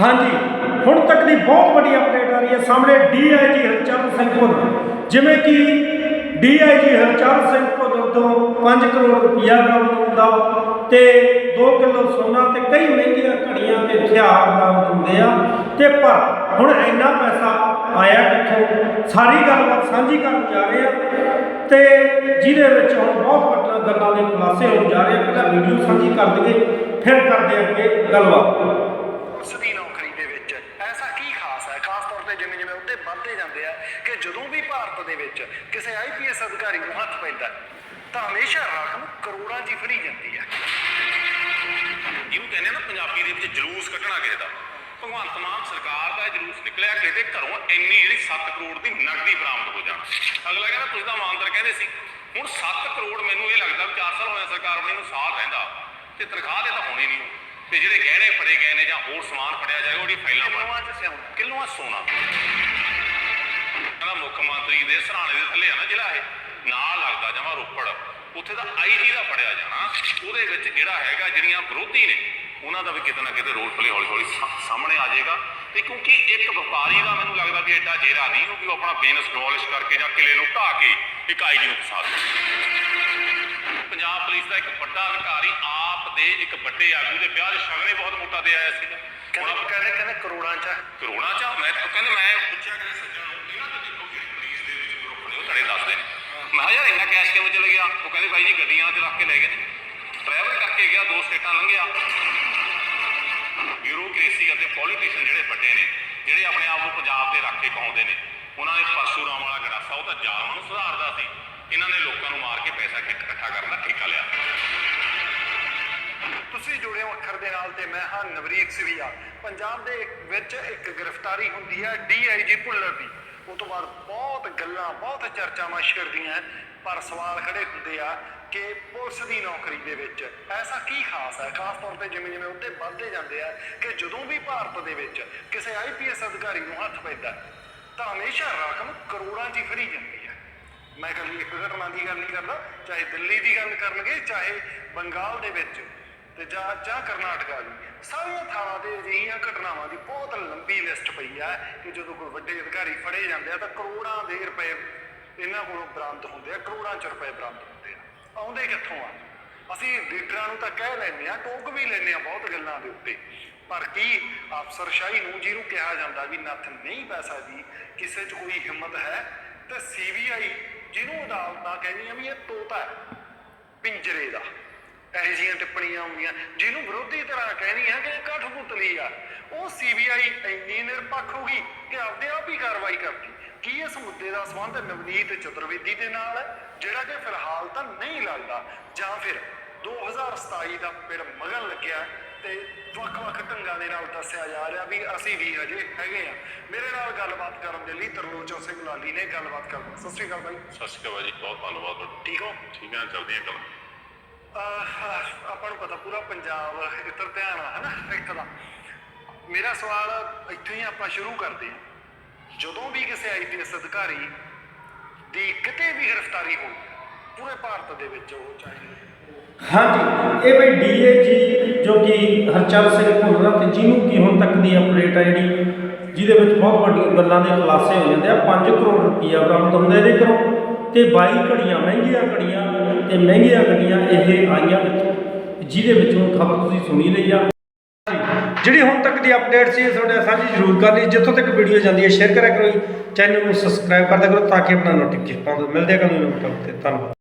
ਹਾਂਜੀ, ਹੁਣ ਤੱਕ ਦੀ ਬਹੁਤ ਵੱਡੀ ਅਪਡੇਟ ਆ ਰਹੀ ਹੈ ਸਾਹਮਣੇ ਡੀਆਈਜੀ ਹਰਚਰਨ ਸਿੰਘ ਭੁੱਲਰ ਜਿਵੇਂ ਕਿ ਡੀਆਈਜੀ ਹਰਚਰਨ ਸਿੰਘ ਭੁੱਲਰ ਤੋਂ 5 ਕਰੋੜ ਰੁਪਇਆ ਬਰਾਮਦ ਹੁੰਦਾ ਤੇ 2 ਕਿਲੋ ਸੋਨਾ ਤੇ ਕਈ ਮਹਿੰਗੀਆਂ ਘੜੀਆਂ ਤੇ ਹਥਿਆਰ ਬਰਾਮਦ ਹੁੰਦੇ ਆ। ਤੇ ਪਰ ਹੁਣ ਇੰਨਾ ਪੈਸਾ ਆਇਆ ਕਿੱਥੋਂ? ਸਾਰੀ ਗੱਲਬਾਤ ਸਾਂਝੀ ਕਰਨ ਜਾ ਰਹੇ ਆ ਤੇ ਜਿਹਦੇ ਵਿੱਚ ਹੁਣ ਬਹੁਤ ਵੱਡੀਆਂ ਗੱਲਾਂ ਦੇ ਖੁਲਾਸੇ ਹੋਣ ਜਾ ਰਹੇ ਆ। ਪਹਿਲਾਂ ਵੀਡੀਓ ਸਾਂਝੀ ਕਰ ਦਈਏ, ਫਿਰ ਕਰਦੇ ਆ ਅੱਗੇ ਗੱਲਬਾਤ। ਉਸ ਦੀ ਨੌਕਰੀ ਐਸਾ ਕੀ ਖਾਸ ਹੈ? ਖਾਸ ਤੌਰ ਤੇ ਜਿਵੇਂ ਜਿਵੇਂ ਉਹਦੇ ਵੱਧਦੇ ਜਾਂਦੇ ਆ ਕਿ ਜਦੋਂ ਵੀ ਭਾਰਤ ਦੇ ਵਿੱਚ ਕਿਸੇ ਆਈਪੀਐਸ ਅਧਿਕਾਰੀ ਨੂੰ ਹੱਥ ਪੈਂਦਾ ਤਾਂ ਹਮੇਸ਼ਾ ਰਕਮ ਕਰੋੜਾਂ ਦੀ ਫੜੀ ਜਾਂਦੀ ਹੈ। ਜਿਹਨੂੰ ਕਹਿੰਦੇ ਨਾ ਪੰਜਾਬੀ ਦੇ ਵਿੱਚ ਜਲੂਸ ਕੱਢਣਾ ਕਿਸੇ ਦਾ। ਭਗਵੰਤ ਮਾਨ ਸਰਕਾਰ ਦਾ ਇਹ ਜਲੂਸ ਨਿਕਲਿਆ ਕਿਤੇ ਘਰੋਂ ਇੰਨੀ ਜਿਹੜੀ 7 ਕਰੋੜ ਦੀ ਨਕਦੀ ਬਰਾਮਦ ਹੋ ਜਾਣ। ਅਗਲਾ ਕਹਿੰਦਾ ਤੁਸੀਂ ਤਾਂ ਇਮਾਨਦਾਰ ਕਹਿੰਦੇ ਸੀ। ਹੁਣ 7 ਕਰੋੜ ਮੈਨੂੰ ਇਹ ਲੱਗਦਾ ਵੀ 4 ਸਾਲ ਹੋਇਆ ਸਰਕਾਰ ਬਣੀ ਨੂੰ, ਸਾਲ ਰਹਿੰਦਾ। ਤੇ ਤਨਖਾਹ ਦੇ ਤਾਂ ਹੋਣੀ ਨਹੀਂ। ਤੇ ਜਿਹੜੇ ਗਹਿਣੇ ਫੜੇ ਗਏ ਨੇ ਜਾਂ ਹੋਰ ਸਮਾਨ ਫੜਿਆ ਜਾਏ ਉਹਦੀ ਫਾਈਲਾਂ ਬਣ ਕਿਲੋਆਂ 'ਚ ਸਿਆਉਣਾ? ਕਿਲੋਆਂ ਸੋਨਾ? ਕਹਿੰਦਾ ਮੁੱਖ ਮੰਤਰੀ ਦੇ ਸਰਾਣੇ ਦੇ ਥੱਲੇ ਆ ਨਾ ਜ਼ਿਲ੍ਹਾ ਇਹ ਨਾਲ ਲੱਗਦਾ ਜਮਾ ਰੋਪੜ। ਉੱਥੇ ਦਾ ਆਈਜੀ ਦਾ ਫੜਿਆ ਜਾਣਾ। ਉਹਦੇ ਵਿੱਚ ਜਿਹੜਾ ਹੈਗਾ ਜਿਹੜੀਆਂ ਵਿਰੋਧੀ ਨੇ ਉਹਨਾਂ ਦਾ ਵੀ ਕਿਤੇ ਨਾ ਕਿਤੇ ਰੋਲ ਪਲੇ ਹੌਲੀ ਹੌਲੀ ਸਾਹਮਣੇ ਆ ਜਾਏਗਾ। ਤੇ ਕਿਉਂਕਿ ਇੱਕ ਵਪਾਰੀ ਦਾ ਮੈਨੂੰ ਲੱਗਦਾ ਵੀ ਐਡਾ ਜੇਰਾ ਨਹੀਂ ਉਹ ਵੀ ਆਪਣਾ ਬਿਜ਼ਨਸ ਡਿਮੋਲਿਸ਼ ਕਰਕੇ ਜਾਂ ਕਿਲੇ ਨੂੰ ਢਾਹ ਕੇ ਇੱਕ ਆਈਜੀ ਨੂੰ ਫਸਾ ਦੇ ਪੰਜਾਬ ਪੁਲਿਸ ਦਾ ਇੱਕ ਵੱਡਾ ਅਧਿਕਾਰੀ ਆਪ ਦੇ ਇੱਕ ਵੱਡੇ ਆਗੂ ਦੇ ਵਿਆਹ ਦੇ ਸ਼ਗਨੇ ਬਹੁਤ ਮੋਟਾ ਦੇ ਆਇਆ ਸੀਗਾ। ਕਹਿੰਦੇ ਕਹਿੰਦੇ ਕਹਿੰਦੇ ਕਰੋੜਾਂ 'ਚ ਹੈ। ਕਰੋਨਾ ਚ ਮੈਂ ਕਹਿੰਦੇ ਮੈਂ ਪੁੱਛਿਆ ਕਿ ਸੱਜਣ ਨੂੰ ਇਹਨਾਂ ਦੇ ਦੇਖੋ ਜਿਹੜੇ ਪੁਲਿਸ ਦੇ ਵਿੱਚ ਗਰੁੱਪ ਨੇ ਉਹ ਤੜੇ ਦੱਸਦੇ ਨੇ। ਮੈਂ ਕਿਹਾ ਯਾਰ ਇੰਨਾ ਕੈਸ਼ ਕਿਵੇਂ ਚਲੇ ਗਿਆ? ਉਹ ਕਹਿੰਦੇ ਬਾਈ ਜੀ ਗੱਡੀਆਂ 'ਚ ਰੱਖ ਕੇ ਲੈ ਗਏ ਨੇ। ਟਰੈਵਲ ਕਰਕੇ ਗਿਆ ਦੋ ਸਟੇਟਾਂ ਲੰਘਿਆ। ਬਿਊਰੋਕ੍ਰੇਸੀ ਅਤੇ ਪੋਲੀਟੀਸ਼ੀਅਨ ਜਿਹੜੇ ਵੱਡੇ ਨੇ ਜਿਹੜੇ ਆਪਣੇ ਆਪ ਨੂੰ ਪੰਜਾਬ ਦੇ ਰੱਖ ਕੇ ਕਹਾਉਂਦੇ ਨੇ ਉਹਨਾਂ ਨੇ ਪਰਸ਼ੂਰਾਮ ਵਾਲਾ ਗੜਾਸਾ ਉਹ ਤਾਂ ਜ਼ਾਲਮਾਂ ਨੂੰ ਸੁਧਾਰਦਾ ਸੀ। ਇਹਨਾਂ ਨੇ ਲੋਕਾਂ ਨੂੰ ਮਾਰ ਕੇ ਪੈਸਾ ਇਕੱਠ- ਇਕੱਠਾ ਕਰਨ ਦਾ ਠੇਕਾ ਲਿਆ। ਤੁਸੀਂ ਜੁੜੇ ਹੋ ਅੱਖਰ ਦੇ ਨਾਲ ਤੇ ਮੈਂ ਹਾਂ ਨਵਰੀਤ ਸਿਵੀਆ। ਪੰਜਾਬ ਦੇ ਵਿੱਚ ਇੱਕ ਗ੍ਰਿਫਤਾਰੀ ਹੁੰਦੀ ਹੈ ਡੀਆਈਜੀ ਭੁੱਲਰ ਦੀ। ਉਹ ਤੋਂ ਬਾਅਦ ਬਹੁਤ ਗੱਲਾਂ, ਬਹੁਤ ਚਰਚਾਵਾਂ ਛਿੜਦੀਆਂ ਪਰ ਸਵਾਲ ਖੜੇ ਹੁੰਦੇ ਆ ਕਿ ਪੁਲਿਸ ਦੀ ਨੌਕਰੀ ਦੇ ਵਿੱਚ ਐਸਾ ਕੀ ਖਾਸ ਹੈ? ਖਾਸ ਤੌਰ ਤੇ ਜਿਵੇਂ ਜਿਵੇਂ ਉਹਦੇ ਵੱਧਦੇ ਜਾਂਦੇ ਆ ਕਿ ਜਦੋਂ ਵੀ ਭਾਰਤ ਦੇ ਵਿੱਚ ਕਿਸੇ ਆਈਪੀਐਸ ਅਧਿਕਾਰੀ ਨੂੰ ਹੱਥ ਪੈਂਦਾ, ਤਾਂ ਹਮੇਸ਼ਾ ਰਕਮ ਕਰੋੜਾਂ 'ਚ ਹੀ ਫਰੀ ਜਾਂਦੀ ਮੈਂ ਕੱਲੀ ਇੱਕ ਘਟਨਾ ਦੀ ਗੱਲ ਨਹੀਂ ਕਰਦਾ, ਚਾਹੇ ਦਿੱਲੀ ਦੀ ਗੱਲ ਕਰਨਗੇ, ਚਾਹੇ ਬੰਗਾਲ ਦੇ ਵਿੱਚ, ਤੇ ਜਾਂ ਜਾਂ ਕਰਨਾਟਕਾ ਦੀ। ਸਾਰੀਆਂ ਥਾਵਾਂ ਤੇ ਅਜਿਹੀਆਂ ਘਟਨਾਵਾਂ ਦੀ ਬਹੁਤ ਲੰਬੀ ਲਿਸਟ ਪਈ ਆ ਕਿ ਜਦੋਂ ਕੋਈ ਵੱਡੇ ਅਧਿਕਾਰੀ ਫੜੇ ਜਾਂਦੇ ਆ, ਤਾਂ ਕਰੋੜਾਂ ਦੇ ਰੁਪਏ ਇਹਨਾਂ ਕੋਲੋਂ ਬਰਾਮਦ ਹੁੰਦੇ ਆ, ਕਰੋੜਾਂ ਚ ਰੁਪਏ ਬਰਾਮਦ ਹੁੰਦੇ ਆ। ਆਉਂਦੇ ਕਿੱਥੋਂ ਆ? ਅਸੀਂ ਲੀਡਰਾਂ ਨੂੰ ਤਾਂ ਕਹਿ ਲੈਂਦੇ ਆ, ਟੋਕ ਵੀ ਲੈਂਦੇ ਆ ਬਹੁਤ ਗੱਲਾਂ ਦੇ ਉੱਤੇ। ਪਰ ਕੀ ਅਫਸਰਸ਼ਾਹੀ ਨੂੰ ਜਿਹਨੂੰ ਕਿਹਾ ਜਾਂਦਾ ਵੀ ਨੱਥ ਨਹੀਂ ਪੈ ਸਕਦੀ, ਕਿਸੇ 'ਚ ਕੋਈ ਹਿੰਮਤ ਹੈ? ਤੇ ਸੀਬੀਆਈ ਜਿਹਨੂੰ ਅਦਾਲਤਾਂ ਕਹਿੰਦੀਆਂ ਵੀ ਇਹ ਤੋਤਾ ਹੈ, ਪਿੰਜਰੇ ਦਾ। ਇਹੋ ਜਿਹੀਆਂ ਟਿੱਪਣੀਆਂ ਆਉਂਦੀਆਂ। ਜਿਹਨੂੰ ਵਿਰੋਧੀ ਤਰ੍ਹਾਂ ਕਹਿਣੀ ਕਿ ਇਹ ਕਠਪੁਤਲੀ ਆ। ਉਹ ਸੀਬੀਆਈ ਇੰਨੀ ਨਿਰਪੱਖ ਹੋ ਗਈ ਕਿ ਆਪਦੇ ਆਪ ਹੀ ਕਾਰਵਾਈ ਕਰਦੀ। ਕੀ ਇਸ ਮੁੱਦੇ ਦਾ ਸੰਬੰਧ ਨਵਨੀਤ ਚਤੁਰਵੇਦੀ ਦੇ ਨਾਲ ਹੈ, ਜਿਹੜਾ ਕਿ ਫਿਲਹਾਲ ਤਾਂ ਨਹੀਂ ਲੱਗਦਾ? ਜਾਂ ਫਿਰ 2027 ਦਾ ਪਿੜ ਮਗਨ ਲੱਗਿਆ ਤੇ ਵੱਖ-ਵੱਖ ਢੰਗਾਂ ਦੇ ਨਾਲ ਦੱਸਿਆ ਜਾ ਰਿਹਾ ਵੀ ਅਸੀਂ ਵੀ ਹਜੇ ਹੈਗੇ ਆ ਮੇਰੇ ਨਾਲ ਗੱਲਬਾਤ ਕਰਨ ਦੇ ਲਈ ਤਰਲੋਚਨ ਸਿੰਘ ਲਾਲੀ ਨੇ ਗੱਲਬਾਤ ਕਰਨੀ ਸਤਿ ਸ਼੍ਰੀ ਅਕਾਲ ਬਾਈ। ਸਤਿ ਸ਼੍ਰੀ ਅਕਾਲ ਜੀ ਬਹੁਤ ਧੰਨਵਾਦ ਤੁਹਾਡਾ। ਠੀਕ ਹੋ? ਠੀਕ ਹੈ ਚੱਲਦੀਆਂ ਗੱਲਾਂ। ਅਹ ਆਪਾਂ ਨੂੰ ਪਤਾ ਪੂਰਾ ਪੰਜਾਬ ਇੱਧਰ ਧਿਆਨ ਆ ਹਨਾ? ਇੱਕ ਦਾ। ਮੇਰਾ ਸਵਾਲ ਇੱਥੋਂ ਹੀ ਆਪਾਂ ਸ਼ੁਰੂ ਕਰਦੇ ਹਾਂ। ਜਦੋਂ ਵੀ ਕਿਸੇ ਆਈਪੀਐਸ ਅਧਿਕਾਰੀ ਦੀ ਕਿਤੇ ਵੀ ਗ੍ਰਿਫਤਾਰੀ ਹੋਈ ਪੂਰੇ ਭਾਰਤ ਦੇ ਵਿੱਚ ਉਹ ਚਾਹੇ ਹਾਂਜੀ ਇਹ ਬਈ ਡੀਏਜੀ ਜੋ ਕਿ ਹਰਚਰਨ ਸਿੰਘ ਭੁੱਲਰ ਤੇ ਜਿਹਨੂੰ ਕਿ ਹੁਣ ਤੱਕ ਦੀ ਅਪਡੇਟ ਆ ਜਿਹੜੀ, ਜਿਹਦੇ ਵਿੱਚ ਬਹੁਤ ਵੱਡੀਆਂ ਗੱਲਾਂ ਦੇ ਖੁਲਾਸੇ ਹੋ ਜਾਂਦੇ ਆ। 5 ਕਰੋੜ ਰੁਪਈਆ ਬਰਾਮਦ ਹੁੰਦਾ ਇਹਦੇ ਘਰੋਂ ਤੇ 22 ਘੜੀਆਂ, ਮਹਿੰਗੀਆਂ ਘੜੀਆਂ ਤੇ ਮਹਿੰਗੀਆਂ ਘੜੀਆਂ ਇਹ ਆਈਆਂ ਕਿੱਥੋਂ ਜਿਹਦੇ ਵਿੱਚ ਹੁਣ ਖਬਰ ਤੁਸੀਂ ਸੁਣੀ ਲਈ ਆ। ਜਿਹੜੀ ਹੁਣ ਤੱਕ ਦੀ ਅਪਡੇਟ ਸੀ ਤੁਹਾਡੇ ਨਾਲ ਸਾਂਝੀ ਜ਼ਰੂਰ ਕਰ ਲਈ। ਜਿੱਥੋਂ ਤੱਕ ਵੀਡੀਓ ਜਾਂਦੀ ਹੈ ਸ਼ੇਅਰ ਕਰਿਆ ਕਰੋ ਚੈਨਲ ਨੂੰ ਸਬਸਕ੍ਰਾਈਬ ਕਰਦਿਆ ਕਰੋ ਤਾਂ ਕਿ ਆਪਣਾ ਨੋਟੀਫਿਕੇਸ਼ਨ ਪਾਉਂਦੇ ਮਿਲਦੇ ਆ ਕੱਲ ਨੂੰ ਤੇ। ਧੰਨਵਾਦ।